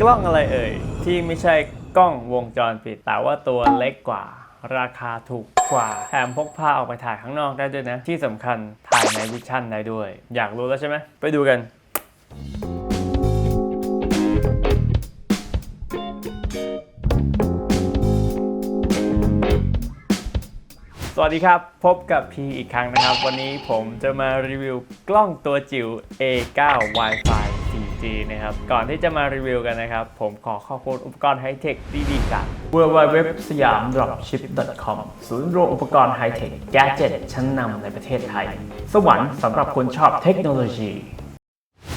กล้องอะไรเอ่ย ที่ไม่ใช่กล้องวงจรปิด แต่ว่าตัวเล็กกว่า ราคาถูกกว่าแถมพกพาออกไปถ่ายข้างนอกได้ด้วยนะ ที่สำคัญถ่ายในวิชั่นได้ด้วย อยากรู้แล้วใช่ไหมไปดูกันสวัสดีครับ พบกับพีอีกครั้งนะครับ วันนี้ผมจะมารีวิวกล้องตัวจิ๋ว A9 Wi-Fi G นะครับ ก่อนที่จะมารีวิวกันนะครับ ผมขอขอบคุณอุปกรณ์ไฮเทคดีๆจาก w w w สยาม dropship.com ศูนย์รวมอุปกรณ์ไฮเทคแกจิตชั้นนำในประเทศไทย สวรรค์สำหรับคนชอบเทคโนโลยี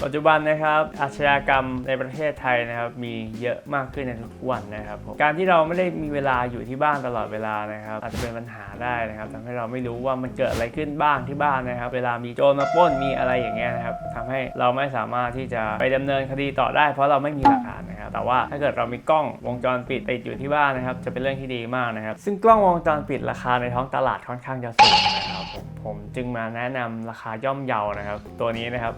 ปัจจุบันนะครับอาชญากรรมในประเทศไทยนะครับมีเยอะมากขึ้นในทุกวันนะครับผมการที่เราไม่ได้มีเวลาอยู่ที่บ้านตลอดเวลานะครับอาจจะเป็นปัญหาได้นะครับทำให้เราไม่รู้ว่ามันเกิดอะไรขึ้นบ้างที่บ้านนะครับ เวลามีโจรมาปล้นมีอะไรอย่างเงี้ยนะครับทำให้เราไม่สามารถที่จะไปดำเนินคดีต่อได้ เพราะเราไม่มีหลักฐานนะครับ แต่ว่าถ้าเกิดเรามีกล้องวงจรปิดติดอยู่ที่บ้านนะครับ จะเป็นเรื่องที่ดีมากนะครับ ซึ่งกล้องวงจรปิดราคาในท้องตลาดค่อนข้างจะสูงนะครับผมผมจึงมาแนะนำราคาย่อมเยานะครับ ตัวนี้นะครับ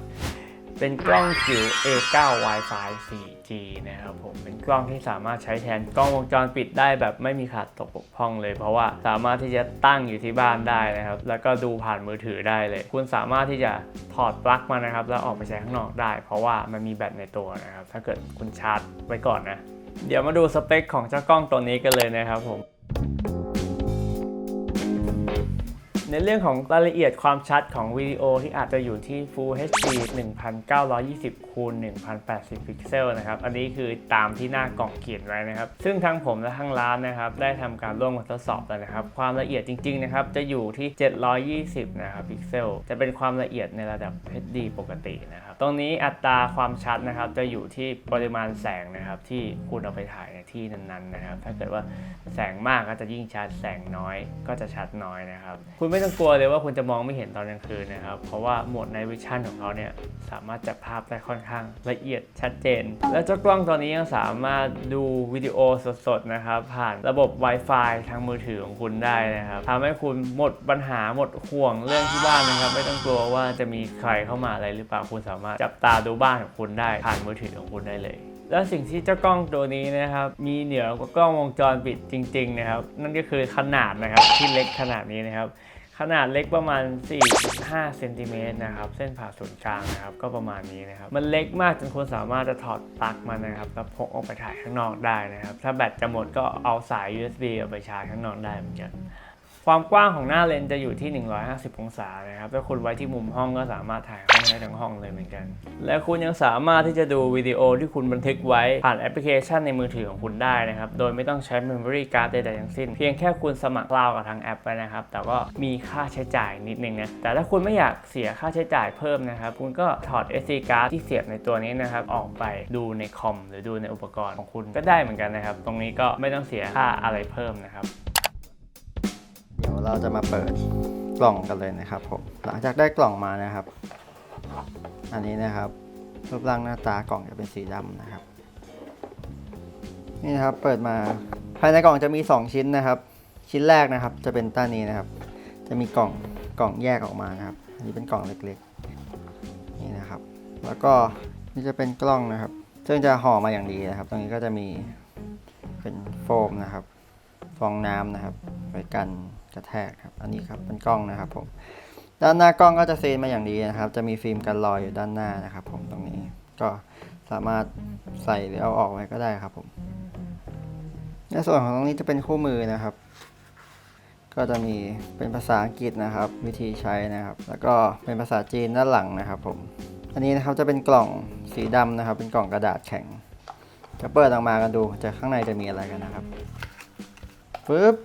เป็นกล้องจิ๋ว A9 Wi-Fi 4G นะครับผม เป็นกล้องที่สามารถใช้แทนกล้องวงจรปิดได้แบบไม่มีขาดตกบกพร่องเลย เพราะว่าสามารถที่จะตั้งอยู่ที่บ้านได้นะครับ แล้วก็ดูผ่านมือถือได้เลย คุณสามารถที่จะถอดปลั๊กมานะครับ แล้วออกไปใช้ข้างนอกได้ เพราะว่ามันมีแบตในตัวนะครับ ถ้าเกิดคุณชาร์จไว้ก่อนนะ เดี๋ยวมาดูสเปคของเจ้ากล้องตัวนี้กันเลยนะครับผม ในเรื่องของรายละเอียดความชัดของวิดีโอที่อาจจะอยู่ที่ Full HD 1920คูณ1080 พิกเซลนะครับ อันนี้คือตามที่หน้ากล่องเขียนไว้นะครับ ซึ่งทั้งผมและทั้งร้านนะครับได้ทำการร่วมกันทดสอบแล้วนะครับ ความละเอียดจริงๆนะครับจะอยู่ที่ 720 นะครับพิกเซล จะเป็นความละเอียดในระดับ HD ปกตินะครับ ตรงนี้อัตราความชัดนะครับจะอยู่ที่ปริมาณแสงนะครับที่คุณเอาไปถ่ายในที่นั้นๆนะครับ ถ้าเกิดว่าแสงมากก็จะยิ่งชัดแสงน้อยก็จะชัดน้อยนะครับ คุณไม่ต้องกลัวเลยว่าคุณจะมองไม่เห็นตอนกลางคืนนะครับ เพราะว่าโหมดในวิชั่นของเขาเนี่ยสามารถจับภาพได้ค่อนข้างละเอียดชัดเจน และเจ้ากล้องตัวนี้ยังสามารถดูวิดีโอสดๆนะครับผ่านระบบ Wi-Fi ทางมือถือของคุณได้นะครับทำให้คุณหมดปัญหาหมดห่วงเรื่องที่บ้านนะครับ ไม่ต้องกลัวว่าจะมีใครเข้ามาอะไรหรือเปล่าคุณสามารถจับตาดูบ้านของคุณได้ผ่านมือถือของคุณได้เลย แล้วสิ่งที่เจ้ากล้องตัวนี้นะครับมีเหนือกว่ากล้องวงจรปิดจริง ๆ นะครับ นั่นก็คือขนาดนะครับที่เล็กขนาดนี้นะครับขนาดเล็กประมาณ 4.5 เซนติเมตรนะครับ เส้นผ่าศูนย์กลางนะครับ ก็ประมาณนี้นะครับ มันเล็กมากจนคุณสามารถจะถอดปลั๊กมันนะครับ แล้วพกออกไปถ่ายข้างนอกได้นะครับ ถ้าแบตจะหมดก็เอาสาย USB เอาไปชาร์จข้างนอกได้เหมือนกัน ความกว้างของหน้าเลนจะอยู่ที่ 150 องศานะครับถ้าคุณไว้ที่มุมห้องก็สามารถถ่ายห้องได้ทั้งห้องเลยเหมือนกัน และคุณยังสามารถที่จะดูวิดีโอที่คุณบันทึกไว้ผ่านแอปพลิเคชันในมือถือของคุณได้นะครับ โดยไม่ต้องใช้ Memory Card ใดๆทั้งสิ้น เพียงแค่คุณสมัครคลาวกับทางแอปไปนะครับ แต่ก็มีค่าใช้จ่ายนิดนึงนะ แต่ถ้าคุณไม่อยากเสียค่าใช้จ่ายเพิ่มนะครับ คุณก็ถอด SD card ที่เสียบในตัวนี้นะครับออกไปดูในคอมหรือดูในอุปกรณ์ของคุณก็ได้เหมือนกันนะครับ ตรงนี้ก็ไม่ต้องเสียค่าอะไรเพิ่มนะครับ เราจะมาเปิดกล่องกันเลยนะครับผมหลังจากได้กล่องมานะครับ อันนี้นะครับรูปร่างหน้าตากล่องจะเป็นสีดำนะครับ นี่นะครับเปิดมาภายในกล่องจะมี 2 ชิ้นนะครับ ชิ้นแรกนะครับจะเป็นต้านนี้นะครับ จะมีกล่องกล่องแยกออกมานะครับอันนี้เป็นกล่องเล็กๆนี่นะครับ แล้วก็นี่จะเป็นกล้องนะครับ ซึ่งจะห่อมาอย่างดีนะครับ ตรงนี้ก็จะมีเป็นโฟมนะครับ ฟองน้ำนะครับ ไว้กันกระแทกครับ อันนี้ครับเป็นกล้องนะครับผมด้านหน้ากล้องก็จะเซนมาอย่างดีนะครับ จะมีฟิล์มกันรอยอยู่ด้านหน้านะครับ ผมตรงนี้ก็สามารถใส่หรือเอาออกไว้ก็ได้ครับผมในส่วนของตรงนี้จะเป็นคู่มือนะครับ ก็จะมีเป็นภาษาอังกฤษนะครับ วิธีใช้นะครับ แล้วก็เป็นภาษาจีนด้านหลังนะครับ ผม อันนี้นะครับจะเป็นกล่องสีดำนะครับ เป็นกล่องกระดาษแข็ง จะเปิดออกมากันดูจะข้างในจะมีอะไรกันนะครับึบ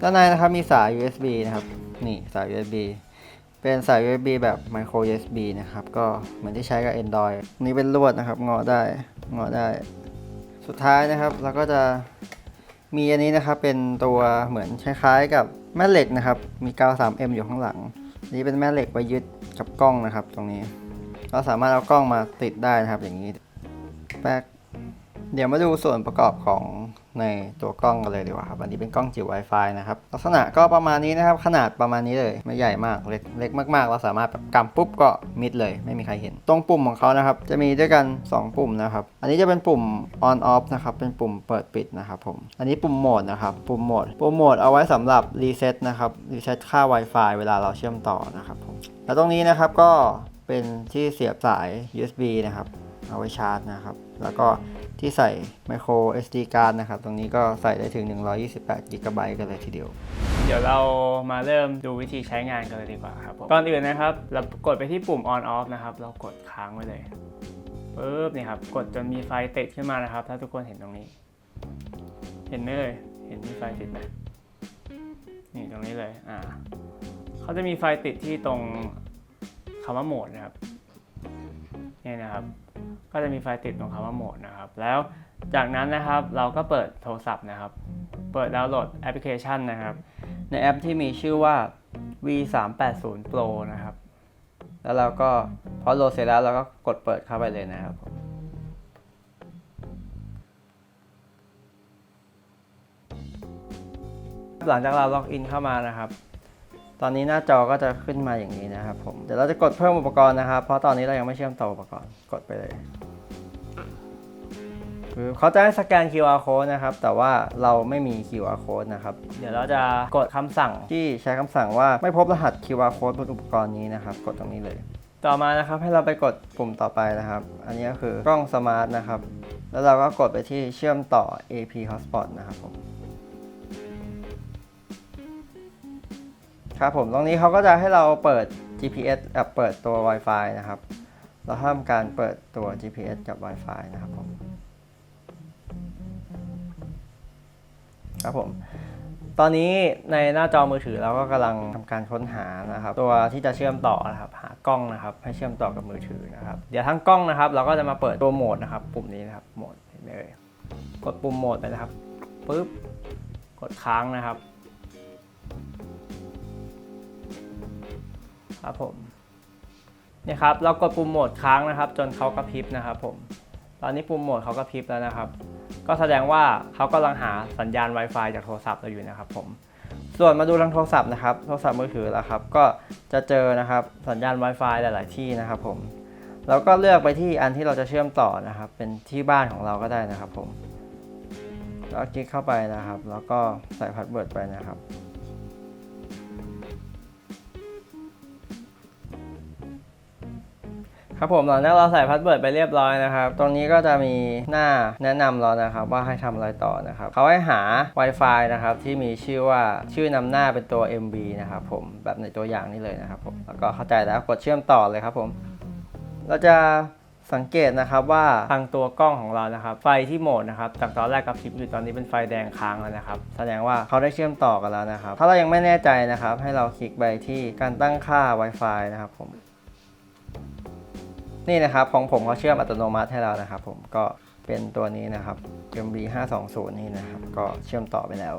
ด้านในนะครับมีสาย USB นะครับ นี่สาย USB เป็นสาย USB แบบ micro USB นะครับ ก็เหมือนที่ใช้กับ Android นี่เป็นลวดนะครับงอได้งอได้ สุดท้ายนะครับเราก็จะมีอันนี้นะครับเป็นตัวเหมือนคล้ายๆกับแม่เหล็กนะครับ มีกาว 3M อยู่ข้างหลัง นี่เป็นแม่เหล็กไว้ยึดกับกล้องนะครับ ตรงนี้ เราสามารถเอากล้องมาติดได้นะครับอย่างนี้แป๊กเดี๋ยวมาดูส่วนประกอบของ ในตัวกล้องกันเลยดีกว่าครับอันนี้เป็นกล้องจิ๋ว Wi-Fi นะครับ ลักษณะก็ประมาณนี้นะครับ ขนาดประมาณนี้เลยไม่ใหญ่มากเล็กเล็กมากๆ เราสามารถแบบกำปุ๊บก็มิดเลย ไม่มีใครเห็น ตรงปุ่มของเขานะครับ จะมีด้วยกัน 2 ปุ่มนะครับ อันนี้จะเป็นปุ่ม on off นะครับ เป็นปุ่มเปิดปิดนะครับผม อันนี้ปุ่มโหมดนะครับ ปุ่มโหมด ปุ่มโหมดเอาไว้สำหรับรีเซ็ตนะครับ รีเซ็ตค่า Wi-Fi เวลาเราเชื่อมต่อนะครับผม แล้วตรงนี้นะครับก็เป็นที่เสียบสาย USB นะครับ เอาไว้ชาร์จนะครับ แล้วก็ ที่ใส่ micro SD card นะครับ ตรงนี้ก็ใส่ได้ถึง 128 GB กันเลยทีเดียว เดี๋ยวเรามาเริ่มดูวิธีใช้งานกันเลยดีกว่าครับผมก่อนอื่นนะครับ เรากดไปที่ปุ่ม on off นะครับ เรากดค้างไว้เลยปุ๊บนี่ครับ กดจนมีไฟติดขึ้นมานะครับ ถ้าทุกคนเห็นตรงนี้ เห็นไหมเลย เห็นมีไฟติดไหมนี่ตรงนี้เลย อ่า เขาจะมีไฟติดที่ตรงคำว่าโหมดนะครับ นี่นะครับ ก็จะมีไฟติดตรงคำว่าโหมดนะครับ แล้วจากนั้นนะครับเราก็เปิดโทรศัพท์นะครับ เปิดดาวน์โหลดแอปพลิเคชันนะครับ ในแอปที่มีชื่อว่า V 3 8 0 Pro นะครับ แล้วเราก็พอโหลดเสร็จแล้วเราก็กดเปิดเข้าไปเลยนะครับหลังจากเราล็อกอินเข้ามานะครับ ตอนนี้หน้าจอก็จะขึ้นมาอย่างนี้นะครับผม เดี๋ยวเราจะกดเพิ่มอุปกรณ์นะครับ เพราะตอนนี้เรายังไม่เชื่อมต่ออุปกรณ์ กดไปเลยคือเขาจะให้สแกน QR code นะครับ แต่ว่าเราไม่มี QR code นะครับ เดี๋ยวเราจะกดคำสั่งที่ใช้คำสั่งว่าไม่พบรหัส QR code บนอุปกรณ์นี้นะครับ กดตรงนี้เลย ต่อมานะครับให้เราไปกดปุ่มต่อไปนะครับ อันนี้ก็คือกล้องสมาร์ทนะครับ แล้วเราก็กดไปที่เชื่อมต่อ AP Hotspot นะครับผม ครับผมตรงนี้เขาก็จะให้เราเปิด GPS กับเปิดตัว Wi-Fi นะครับ เราทำการเปิดตัว GPS กับ Wi-Fi นะครับผมครับผมตอนนี้ในหน้าจอมือถือเราก็กำลังทำการค้นหานะครับ ตัวที่จะเชื่อมต่อนะครับ หากล้องนะครับให้เชื่อมต่อกับมือถือนะครับ เดี๋ยวทั้งกล้องนะครับ เราก็จะมาเปิดตัวโหมดนะครับ ปุ่มนี้นะครับโหมดเห็นไหมเอ่ยกดปุ่มโหมดไปนะครับปุ๊บกดค้างนะครับ ครับผมเนี่ยครับเรากดปุ่มโหมดค้างนะครับ จนเขากระพริบนะครับผมตอนนี้ปุ่มโหมดเขากระพริบแล้วนะครับ ก็แสดงว่าเขากำลังหาสัญญาณ Wi-Fi จากโทรศัพท์เราอยู่นะครับผมส่วนมาดูทางโทรศัพท์นะครับโทรศัพท์มือถือแล้วครับ ก็จะเจอนะครับสัญญาณ Wi-Fi หลาย ๆ ที่นะครับผมแล้วก็เลือกไปที่อันที่เราจะเชื่อมต่อนะครับ เป็นที่บ้านของเราก็ได้นะครับผมแล้วคลิกเข้าไปนะครับ แล้วก็ใส่พาสเวิร์ดไปนะครับ ครับผมหลังจากเราใส่พาสเวิร์ดไปเรียบร้อยนะครับ ตรงนี้ก็จะมีหน้าแนะนำเรานะครับ ว่าให้ทำอะไรต่อนะครับ เขาให้หา Wi-Fi นะครับที่มีชื่อว่าชื่อนำหน้าเป็นตัว MB นะครับผมแบบในตัวอย่างนี้เลยนะครับผมแล้วก็เข้าใจแล้วกดเชื่อมต่อเลยครับผมเราจะสังเกตนะครับว่าทางตัวกล้องของเรานะครับ ไฟที่โหมดนะครับจากตอนแรกกับพริบอยู่ตอนนี้เป็นไฟแดงค้างแล้วนะครับ แสดงว่าเขาได้เชื่อมต่อกันแล้วนะครับ ถ้าเรายังไม่แน่ใจนะครับ ให้เราคลิกไปที่การตั้งค่า Wi-Fi นะครับผม นี่นะครับของผมเขาเชื่อมอัตโนมัติให้เรานะครับ ผมก็เป็นตัวนี้นะครับ MB 520นี่นะครับ ก็เชื่อมต่อไปแล้ว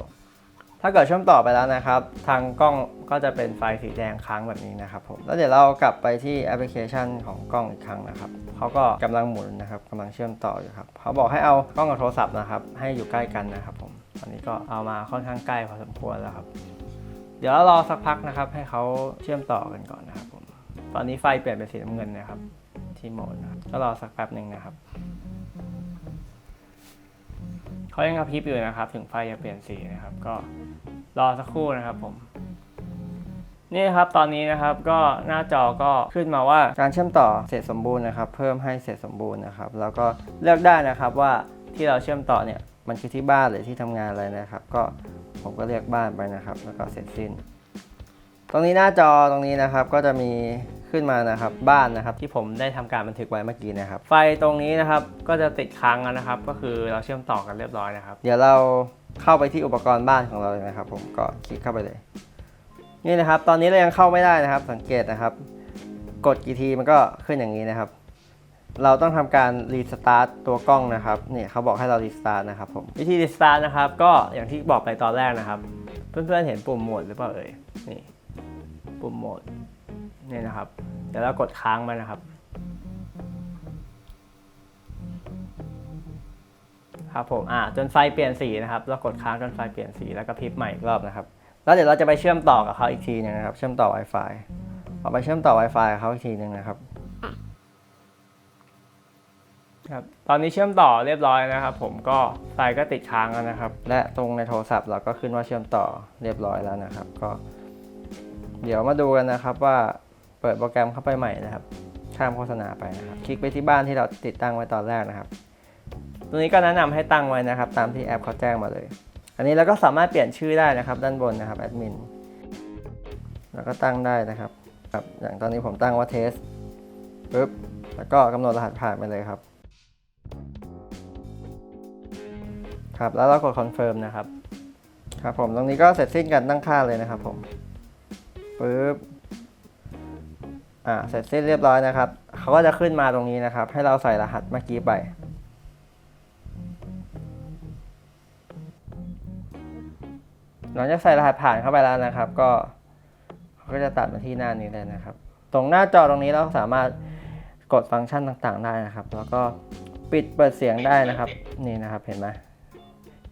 ถ้าเกิดเชื่อมต่อไปแล้วนะครับ ทางกล้องก็จะเป็นไฟสีแดงค้างแบบนี้นะครับ ผมแล้วเดี๋ยวเรากลับไปที่แอปพลิเคชันของกล้องอีกครั้งนะครับเขาก็กำลังหมุนนะครับกำลังเชื่อมต่ออยู่ครับเขาบอกให้เอากล้องกับโทรศัพท์นะครับ ให้อยู่ใกล้กันนะครับ ผมตอนนี้ก็เอามาค่อนข้างใกล้พอสมควรแล้วครับ เดี๋ยวรอสักพักนะครับ ให้เขาเชื่อมต่อกันก่อนนะครับผมตอนนี้ไฟเปลี่ยนเป็นสีน้ำเงินนะครับ ที่โหมดนะครับก็รอสักแป๊บหนึ่งนะครับเขายังกระพริบอยู่นะครับ ถึงไฟจะเปลี่ยนสีนะครับ ก็รอสักครู่นะครับผมนี่ครับตอนนี้นะครับก็หน้าจอก็ขึ้นมาว่าการเชื่อมต่อเสร็จสมบูรณ์นะครับ เพิ่มให้เสร็จสมบูรณ์นะครับ แล้วก็เลือกได้นะครับว่าที่เราเชื่อมต่อเนี่ยมันคือที่บ้านหรือที่ทำงานอะไรนะครับ ก็ผมก็เลือกบ้านไปนะครับ แล้วก็เสร็จสิ้น ตรงนี้หน้าจอตรงนี้นะครับก็จะมี ขึ้นมานะครับบ้านนะครับที่ผมได้ทำการบันทึกไว้เมื่อกี้นะครับ ไฟตรงนี้นะครับก็จะติดค้างแล้วนะครับ ก็คือเราเชื่อมต่อกันเรียบร้อยนะครับ เดี๋ยวเราเข้าไปที่อุปกรณ์บ้านของเราเลยนะครับ ผมก็คลิกเข้าไปเลย นี่นะครับ ตอนนี้เรายังเข้าไม่ได้นะครับ สังเกตนะครับ กดกี่ทีมันก็ขึ้นอย่างนี้นะครับเราต้องทำการรีสตาร์ตตัวกล้องนะครับนี่เขาบอกให้เรารีสตาร์ทนะครับผมวิธีรีสตาร์ทนะครับ ก็อย่างที่บอกไปตอนแรกนะครับ เพื่อนๆเห็นปุ่มโหมดหรือเปล่าเอ่ยนี่ ปุ่มโหมดเนี่ยนะครับ เดี๋ยวเรากดค้างมันนะครับ ครับผมอ่าจนไฟเปลี่ยนสีนะครับแล้วกดค้างจนไฟเปลี่ยนสีแล้วก็พริบใหม่อีกรอบนะครับ แล้วเดี๋ยวเราจะไปเชื่อมต่อกับเขาอีกทีหนึงนะครับ เชื่อมต่อ Wi-Fi เอาไปเชื่อมต่อ Wi-Fi กับเขาอีกทีหนึงนะครับครับตอนนี้เชื่อมต่อเรียบร้อยนะครับ ผมก็ไฟก็ติดค้างแล้วนะครับ และตรงในโทรศัพท์เราก็ขึ้นว่าเชื่อมต่อเรียบร้อยแล้วนะครับ ก็ เดี๋ยวมาดูกันนะครับว่าเปิดโปรแกรมเข้าไปใหม่นะครับข้ามโฆษณาไปนะครับ คลิกไปที่บ้านที่เราติดตั้งไว้ตอนแรกนะครับ ตัวนี้ก็แนะนำให้ตั้งไว้นะครับ ตามที่แอปเขาแจ้งมาเลย อันนี้เราก็สามารถเปลี่ยนชื่อได้นะครับ ด้านบนนะครับแอดมินแล้วก็ตั้งได้นะครับครับอย่างตอนนี้ผมตั้งว่าเทสปุ๊บแล้วก็กำหนดรหัสผ่านไปเลยครับ ครับแล้วเรากดคอนเฟิร์มนะครับครับผมตรงนี้ก็เสร็จสิ้นการตั้งค่าเลยนะครับผม ปึ๊บอ่าเสร็จสิ้นเรียบร้อยนะครับ เขาก็จะขึ้นมาตรงนี้นะครับ ให้เราใส่รหัสเมื่อกี้ไป หลังจากใส่รหัสผ่านเข้าไปแล้วนะครับ ก็เขาก็จะตัดมาที่หน้านี้เลยนะครับ ตรงหน้าจอตรงนี้เราสามารถกดฟังก์ชันต่างๆ ได้นะครับ แล้วก็ปิดเปิดเสียงได้นะครับ นี่นะครับเห็นไหม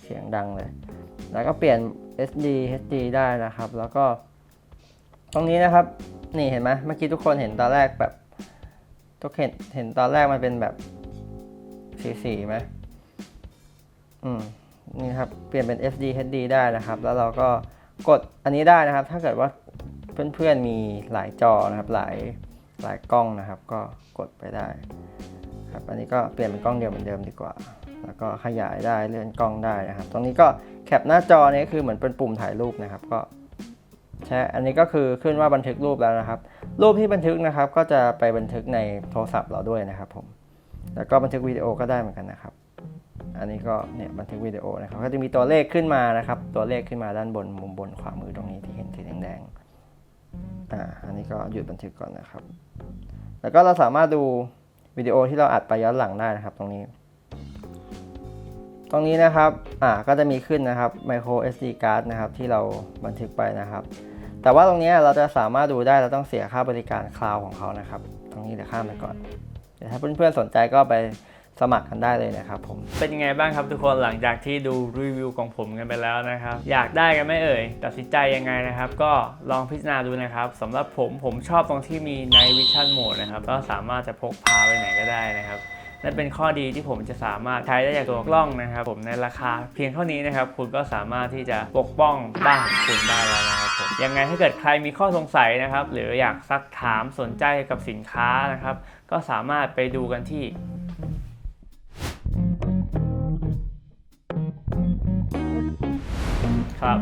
เสียงดังเลย แล้วก็เปลี่ยน SD HD ได้นะครับ แล้วก็ ตรงนี้นะครับ นี่เห็นไหมเมื่อกี้ทุกคนเห็นตอนแรกแบบ ทุกเห็นเห็นตอนแรกมันเป็นแบบสีสีไหมอืมนี่ครับ เปลี่ยนเป็น SD HD ได้นะครับ แล้วเราก็กดอันนี้ได้นะครับ ถ้าเกิดว่าเพื่อนๆมีหลายจอนะครับ หลายหลายกล้องนะครับ ก็กดไปได้ ครับอันนี้ก็เปลี่ยนเป็นกล้องเดียวเหมือนเดิมดีกว่า แล้วก็ขยายได้เลื่อนกล้องได้นะครับ ตรงนี้ก็แคปหน้าจอนี้คือเหมือนเป็นปุ่มถ่ายรูปนะครับ ก็ ใช่อันนี้ก็คือขึ้นว่าบันทึกรูปแล้วนะครับ รูปที่บันทึกนะครับ ก็จะไปบันทึกในโทรศัพท์เราด้วยนะครับผมแล้วก็บันทึกวิดีโอก็ได้เหมือนกันนะครับ อันนี้ก็เนี่ยบันทึกวิดีโอนะครับ ก็จะมีตัวเลขขึ้นมานะครับ ตัวเลขขึ้นมาด้านบนมุมบนขวามือตรงนี้ที่เห็นสีแดงๆอ่าอันนี้ก็หยุดบันทึกก่อนนะครับ แล้วก็เราสามารถดูวิดีโอที่เราอัดไปย้อนหลังได้นะครับ ตรงนี้ ตรงนี้นะครับ อ่า ก็จะมีขึ้นนะครับ micro SD card นะครับ ที่เราบันทึกไปนะครับ แต่ว่าตรงนี้เราจะสามารถดูได้เราต้องเสียค่าบริการคลาวของเขานะครับ ตรงนี้เดี๋ยวข้ามไปก่อนเดี๋ยวถ้าเพื่อนๆสนใจก็ไปสมัครกันได้เลยนะครับผมเป็นยังไงบ้างครับทุกคนหลังจากที่ดูรีวิวของผมกันไปแล้วนะครับ อยากได้กันไหม่เอ่ยตัดสินใจยังไงนะครับ ก็ลองพิจารณาดูนะครับสำหรับผมผมชอบตรงที่มี Night Vision Mode นะครับก็สามารถจะพกพาไปไหนก็ได้นะครับ นั่นเป็นข้อดีที่ผมจะสามารถใช้ได้จากตัวกล้องนะครับ ผมในราคาเพียงเท่านี้นะครับ คุณก็สามารถที่จะปกป้องบ้านของคุณได้แล้วนะครับผมยังไงถ้าเกิดใครมีข้อสงสัยนะครับ หรืออยากซักถามสนใจกับสินค้านะครับ ก็สามารถไปดูกันที่ครับ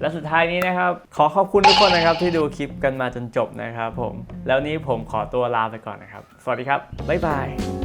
และสุดท้ายนี้นะครับ ขอขอบคุณทุกคนนะครับที่ดูคลิปกันมาจนจบนะครับผม แล้วนี้ผมขอตัวลาไปก่อนนะครับ สวัสดีครับ บ๊ายบาย